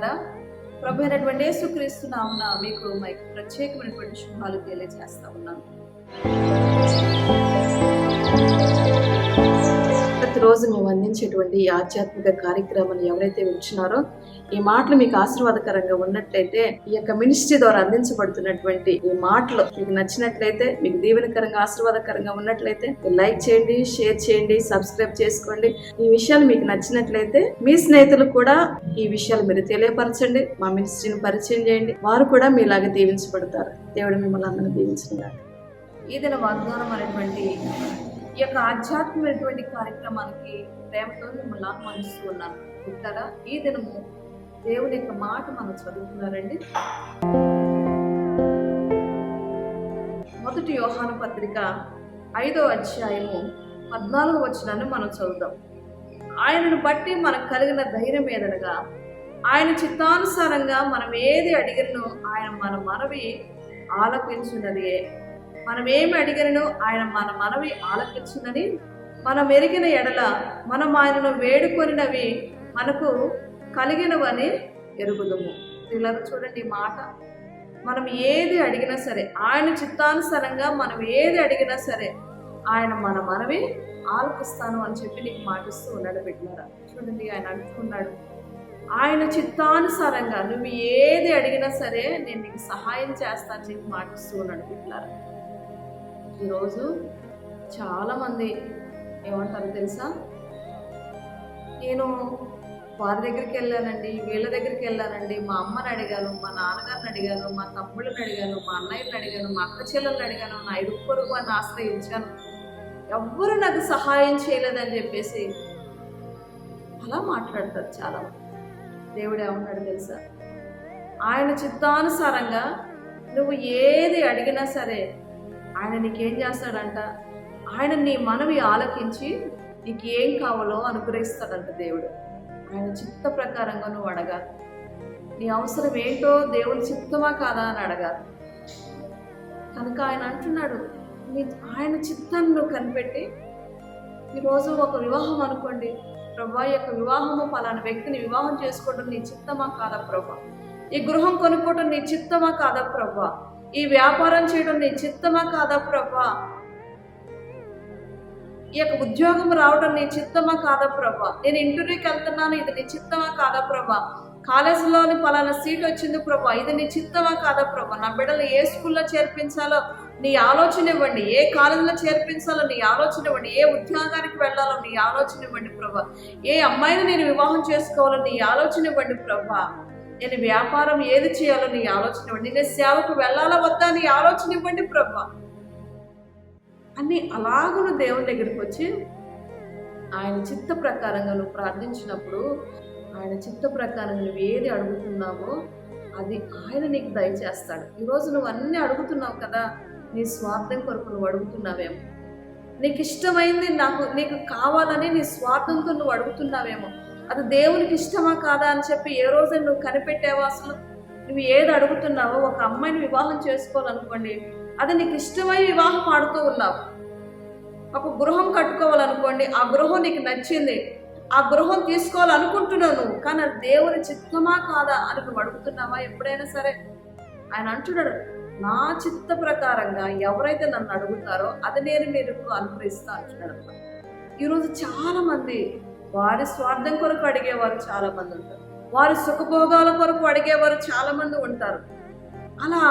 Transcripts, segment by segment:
ప్రియులారా ప్రభు అయినటువంటి యేసుక్రీస్తు నామున మీకు మైక్ ప్రత్యేకమైనటువంటి శుభాలు తెలియజేస్తా ఉన్నాను. ప్రతిరోజు మేము అందించేటువంటి ఈ ఆధ్యాత్మిక కార్యక్రమాన్ని ఎవరైతే ఉంచినారో ఈ మాటలు మీకు ఆశీర్వాదకరంగా ఉన్నట్లయితే ఈ యొక్క మినిస్ట్రీ ద్వారా అందించబడుతున్నటువంటి ఈ మాటలు మీకు నచ్చినట్లయితే మీకు దీవెనకరంగా ఆశీర్వాదకరంగా ఉన్నట్లయితే లైక్ చేయండి షేర్ చేయండి సబ్స్క్రైబ్ చేసుకోండి. ఈ విషయాలు మీకు నచ్చినట్లయితే మీ స్నేహితులు కూడా ఈ విషయాలు మీరు తెలియపరచండి మా మినిస్ట్రీని పరిచయం చేయండి. వారు కూడా మీలాగా దీవించబడతారు. దేవుడు మిమ్మల్ని అందరినీ దీవించిన ఈ దిన వాగ్దానం అనేటువంటి ఈ యొక్క ఆధ్యాత్మికమైనటువంటి కార్యక్రమానికి ప్రేమతో మిమ్మల్ని ఆహ్వానిస్తూ ఉన్నాను. ఉంటారా? ఈ దినము దేవుని యొక్క మాట మనం చదువుతున్నారండి. మొదటి యోహాను పత్రిక ఐదో అధ్యాయము పద్నాలుగు వచనాన్ని మనం చదువుదాం. ఆయనను బట్టి మనకు కలిగిన ధైర్యం ఏదనగా ఆయన చిత్తానుసారంగా మనం ఏది అడిగినో ఆయన మన మనవి ఆలపించున్నదే మనం ఏమి అడిగినను ఆయన మన మనవి ఆలకించిందని మనం ఎరిగిన ఎడల మనం ఆయనను వేడుకొనినవి మనకు కలిగినవని ఎరుగుదము. ఇలా చూడండి మాట. మనం ఏది అడిగినా సరే ఆయన చిత్తానుసారంగా మనం ఏది అడిగినా సరే ఆయన మన మనవి ఆలకిస్తాను అని చెప్పి నీకు మాటిస్తూ ఉన్నాడు బిడ్డారా చూడండి ఆయన అంటున్నాడు ఆయన చిత్తానుసారంగా నువ్వు ఏది అడిగినా సరే నేను నీకు సహాయం చేస్తాను చెప్పి మాటిస్తూ ఉన్నాడు బిడ్డారా ఈరోజు చాలామంది ఏమంటారు తెలుసా? నేను వారి దగ్గరికి వెళ్ళానండి వీళ్ళ దగ్గరికి వెళ్ళానండి. మా అమ్మని అడిగాను మా నాన్నగారిని అడిగాను మా తమ్ముళ్ళని అడిగాను మా అన్నయ్యని అడిగాను మా అక్క చెల్లెల్ని అడిగాను నా ఇరుగు అని ఆశ్రయించాను ఎవ్వరు నాకు సహాయం చేయలేదని చెప్పేసి అలా మాట్లాడతారు చాలా దేవుడు ఏమన్నాడు తెలుసా? ఆయన చిత్తానుసారంగా నువ్వు ఏది అడిగినా సరే ఆయన నీకేం చేస్తాడంట? ఆయన నీ మనవి ఆలకించి నీకు ఏం కావాలో అనుగ్రహిస్తాడంట దేవుడు. ఆయన చిత్త ప్రకారంగా నువ్వు అడగాలి. నీ అవసరం ఏంటో దేవుని చిత్తమా కాదా అని అడగాలి. కనుక ఆయన అంటున్నాడు నీ ఆయన చిత్తాన్ని నువ్వు కనిపెట్టి ఈరోజు ఒక వివాహం అనుకోండి. ప్రభా యొక్క వివాహము పలానా వ్యక్తిని వివాహం చేసుకోవడం నీ చిత్తమా కాదా ప్రభా? ఈ గృహం కొనుక్కోవడం నీ చిత్తమా కాదా ప్రభా? ఈ వ్యాపారం చేయడం నీ చిత్తమా కాదా ప్రభా? ఈ యొక్క ఉద్యోగం రావడం నీ చిత్తమా కాదా ప్రభా? నేను ఇంటర్వ్యూకి వెళ్తున్నాను ఇది నీ చిత్తమా కాదా ప్రభా? కాలేజీలోని పలానా సీట్ వచ్చింది ప్రభా ఇది నీ చిత్తమా కాదా ప్రభా? నా బిడ్డలు ఏ స్కూల్లో చేర్పించాలో నీ ఆలోచన ఇవ్వండి ఏ కాలేజీలో చేర్పించాలో నీ ఆలోచన ఇవ్వండి ఏ ఉద్యోగానికి వెళ్ళాలో నీ ఆలోచన ఇవ్వండి ప్రభా. ఏ అమ్మాయిని నేను వివాహం చేసుకోవాలో నీ ఆలోచన ఇవ్వండి ప్రభా. నేను వ్యాపారం ఏది చేయాలో నీ ఆలోచన ఇవ్వండి. నేను సేవకు వెళ్ళాలా వద్దా నీ ఆలోచన ఇవ్వండి ప్రభా. అని అలాగను దేవుని దగ్గరికి వచ్చి ఆయన చిత్త ప్రకారంగా నువ్వు ప్రార్థించినప్పుడు ఆయన చిత్త ప్రకారం నువ్వు ఏది అడుగుతున్నావో అది ఆయన నీకు దయచేస్తాడు. ఈరోజు నువ్వు అన్నీ అడుగుతున్నావు కదా నీ స్వార్థం కొరకు నువ్వు అడుగుతున్నావేమో. నీకు ఇష్టమైంది నాకు నీకు కావాలని నీ స్వార్థంతో నువ్వు అడుగుతున్నావేమో. అది దేవునికి ఇష్టమా కాదా అని చెప్పి ఏ రోజు నువ్వు కనిపెట్టావో అసలు నువ్వు ఏది అడుగుతున్నావో ఒక అమ్మాయిని వివాహం చేసుకోవాలనుకోండి అది నీకు ఇష్టమై వివాహం ఆడుతూ ఉన్నావు. ఒక గృహం కట్టుకోవాలనుకోండి ఆ గృహం నీకు నచ్చింది ఆ గృహం తీసుకోవాలనుకుంటున్నావు నువ్వు కానీ అది దేవుని చిత్తమా కాదా అని నువ్వు అడుగుతున్నావా? ఎప్పుడైనా సరే ఆయన అంటున్నాడు నా చిత్త ప్రకారంగా ఎవరైతే నన్ను అడుగుతారో అది నేను మీరు అనుగ్రహిస్తా అంటున్నాడు. ఈరోజు చాలా మంది వారి స్వార్థం కొరకు అడిగేవారు చాలా మంది ఉంటారు. వారి సుఖభోగాల కొరకు అడిగేవారు చాలా మంది ఉంటారు. అలా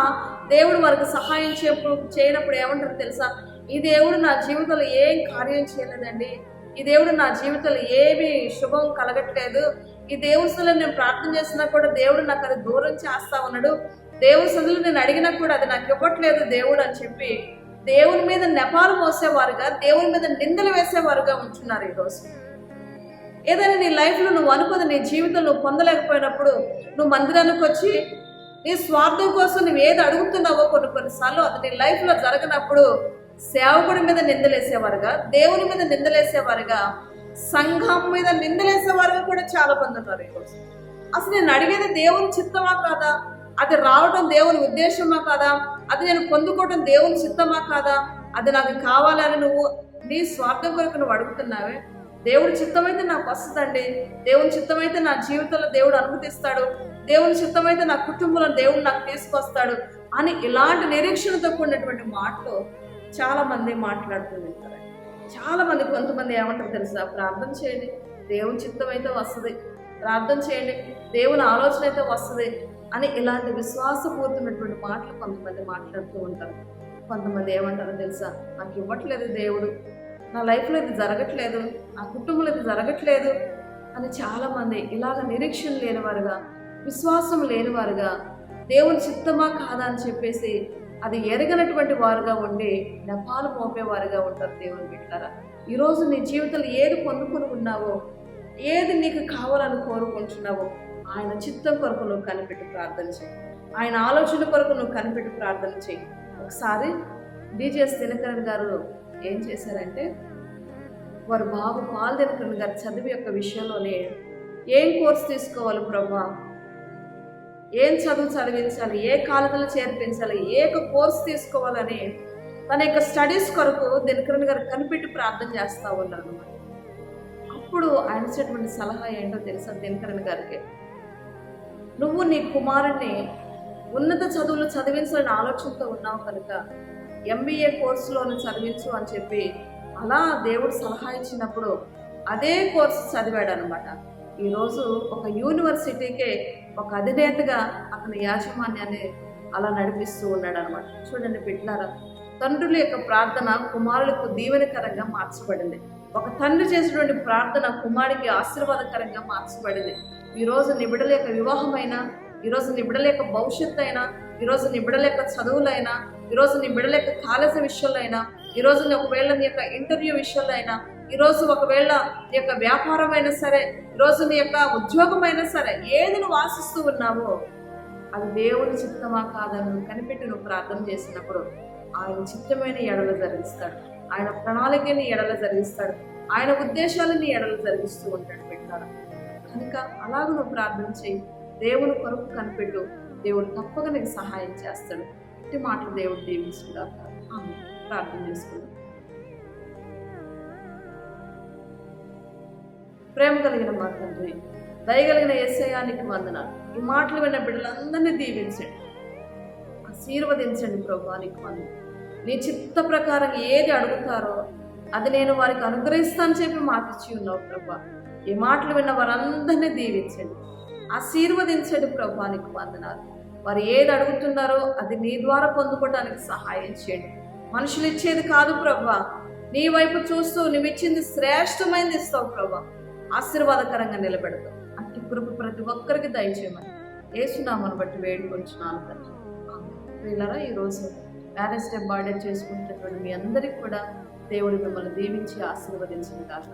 దేవుడు వారికి సహాయం చేయప్పుడు చేయనప్పుడు ఏమంటారు తెలుసా? ఈ దేవుడు నా జీవితంలో ఏం కార్యం చేయలేదండి. ఈ దేవుడు నా జీవితంలో ఏమి శుభం కలగట్లేదు. ఈ దేవుడి సదులు నేను ప్రార్థన చేసినా కూడా దేవుడు నాకు అది దూరం చేస్తా ఉన్నాడు. దేవుడి సదులు నేను అడిగినా కూడా అది నాకు ఇవ్వట్లేదు దేవుడు అని చెప్పి దేవుని మీద నెపాలు మోసేవారుగా దేవుని మీద నిందలు వేసేవారుగా ఉంటున్నారు ఈరోజు ఏదైనా నీ లైఫ్లో నువ్వు అనుకున్న నీ జీవితం నువ్వు పొందలేకపోయినప్పుడు నువ్వు మందిరానికి వచ్చి నీ స్వార్థం కోసం నువ్వు ఏది అడుగుతున్నావో కొన్ని కొన్నిసార్లు అది నీ లైఫ్లో జరగనప్పుడు సేవకుడి మీద నిందలేసేవారుగా దేవుని మీద నిందలేసేవారుగా సంఘం మీద నిందలేసేవారుగా కూడా చాలా మంది ఉన్నారు ఈరోజు. అసలు నేను అడిగేది దేవుని చిత్తమా కాదా? అది రావడం దేవుని ఉద్దేశమా కాదా? అది నేను పొందుకోవడం దేవుని చిత్తమా కాదా? అది నాకు కావాలని నువ్వు నీ స్వార్థం కొరకు నువ్వు అడుగుతున్నావే? దేవుడి చిత్తమైతే నాకు వస్తుందండి. దేవుని చిత్తమైతే నా జీవితంలో దేవుడు అనుమతిస్తాడు. దేవుని చిత్తమైతే నా కుటుంబంలో దేవుడు నాకు తీసుకొస్తాడు అని ఇలాంటి నిరీక్షణతో కూడినటువంటి మాటలు చాలా మంది మాట్లాడుతూ ఉంటారు. చాలా మంది కొంతమంది ఏమంటారు తెలుసా? ప్రార్థన చేయండి. దేవుని చిత్తం అయితే వస్తుంది. ప్రార్థన చేయండి. దేవుని ఆలోచన అయితే వస్తుంది అని ఇలాంటి విశ్వాసపూర్తమైనటువంటి మాటలు కొంతమంది మాట్లాడుతూ ఉంటారు. కొంతమంది ఏమంటారో తెలుసా? నాకు ఇవ్వట్లేదు దేవుడు. నా లైఫ్లో ఇది జరగట్లేదు నా కుటుంబంలో ఇది జరగట్లేదు అని చాలామంది ఇలాగ నిరీక్షణ లేనివారుగా విశ్వాసం లేనివారుగా దేవుని చిత్తమా కాదా అని చెప్పేసి అది ఎరగనటువంటి వారుగా ఉండి నెపాలు మోపేవారుగా ఉంటారు దేవుని బిడ్డారా ఈరోజు నీ జీవితంలో ఏది పొందుకొని ఉన్నావో ఏది నీకు కావాలని కోరుకుంటున్నావో ఆయన చిత్తం కొరకు నువ్వు కనిపెట్టి ప్రార్థన చేయి. ఆయన ఆలోచన కొరకు నువ్వు కనిపెట్టి ప్రార్థన చేయి. ఒకసారి డీజేఎస్ దినకరణ్ గారు ఏం చేశారంటే వారు బాబు పాల్ దినకరన్ గారు చదువు యొక్క విషయంలోనే ఏం కోర్స్ తీసుకోవాలి ప్రభా? ఏం చదువు చదివించాలి? ఏ కాలేజీలో చేర్పించాలి? ఏ కోర్స్ తీసుకోవాలని తన యొక్క స్టడీస్ కొరకు దినకరణ్ గారు కనిపెట్టి ప్రార్థన చేస్తూ ఉన్నారు. అప్పుడు ఆయన ఇచ్చినటువంటి సలహా ఏంటో తెలుసా దినకరణ్ గారికి? నువ్వు నీ కుమారుణ్ణి ఉన్నత చదువులు చదివించాలని ఆలోచనతో ఉన్నావు కనుక ఎంబీఏ కోర్సులోను చదివించు అని చెప్పి అలా దేవుడు సలహా ఇచ్చినప్పుడు అదే కోర్సు చదివాడు అనమాట ఈరోజు ఒక యూనివర్సిటీకే ఒక అధినేతగా అతని యాజమాన్యాన్ని అలా నడిపిస్తూ ఉన్నాడు అనమాట చూడండి పిట్లారా తండ్రుల యొక్క ప్రార్థన కుమారులకు దీవెనకరంగా మార్చబడింది. ఒక తండ్రి చేసినటువంటి ప్రార్థన కుమారుడికి ఆశీర్వాదకరంగా మార్చబడింది. ఈరోజు నీ బిడ్డల యొక్క వివాహమైనా ఈరోజు నిబిడలేక యొక్క భవిష్యత్తు అయినా ఈరోజు నిబిడలేక యొక్క చదువులైనా ఈరోజు నీ బిడ్డల యొక్క కాలేజీ విషయంలో అయినా ఈరోజు నీ ఒకవేళ నీ యొక్క ఇంటర్వ్యూ విషయంలో అయినా ఈరోజు ఒకవేళ నీ యొక్క వ్యాపారం అయినా సరే ఈరోజు నీ యొక్క ఉద్యోగం అయినా సరే ఏది నువ్వు ఆశిస్తూ ఉన్నావో అది దేవుని చిత్తమా కాదని నువ్వు కనిపెట్టి నువ్వు ప్రార్థన చేసినప్పుడు ఆయన చిత్తమైన ఎడలు జరిగిస్తాడు. ఆయన ప్రణాళికని ఎడలు జరిగిస్తాడు. ఆయన ఉద్దేశాలని ఎడలు జరిగిస్తూ ఉంటాడు పెట్టాడు కనుక అలాగ నువ్వు ప్రార్థన చేయి. దేవుని కొరకు కనిపెట్టు. దేవుడు తప్పక నీకు సహాయం చేస్తాడు. ఇట్టి మాటలు దేవుడు దీవించుగా ప్రార్థన చేసుకుందాం. ప్రేమ కలిగిన మా తండ్రి దయగలిగిన ఏసయానికి వందనాలు. ఈ మాటలు విన్న బిడ్డలందరినీ దీవించండి. ఆశీర్వదించండి ప్రభానికి నీకు నీ చిత్త ప్రకారం ఏది అడుగుతారో అది నేను వారికి అనుగ్రహిస్తాను చెప్పి మాటిచ్చి ఉన్నావు ప్రభా. ఈ మాటలు విన్న వారందరినీ దీవించండి. ఆశీర్వదించండి ప్రభానికి వందనాలు. వారు ఏది అడుగుతున్నారో అది నీ ద్వారా పొందుకోవడానికి సహాయం చేయండి. మనుషులు ఇచ్చేది కాదు ప్రభా. నీ వైపు చూస్తూ నువ్వు ఇచ్చింది శ్రేష్టమైనది ఇస్తావు ప్రభా. ఆశీర్వాదకరంగా నిలబెడతావు. అట్టి కృప ప్రతి ఒక్కరికి దయచేయమని ఏసునామను బట్టి వేడుకొంచున్నాను తండ్రి. వీళ్ళరా ఈరోజు మ్యారేజ్ డే బర్త్డే చేసుకుంటున్నటువంటి మీ అందరికి కూడా దేవుడు మిమ్మల్ని దీవించి ఆశీర్వదించిన కాక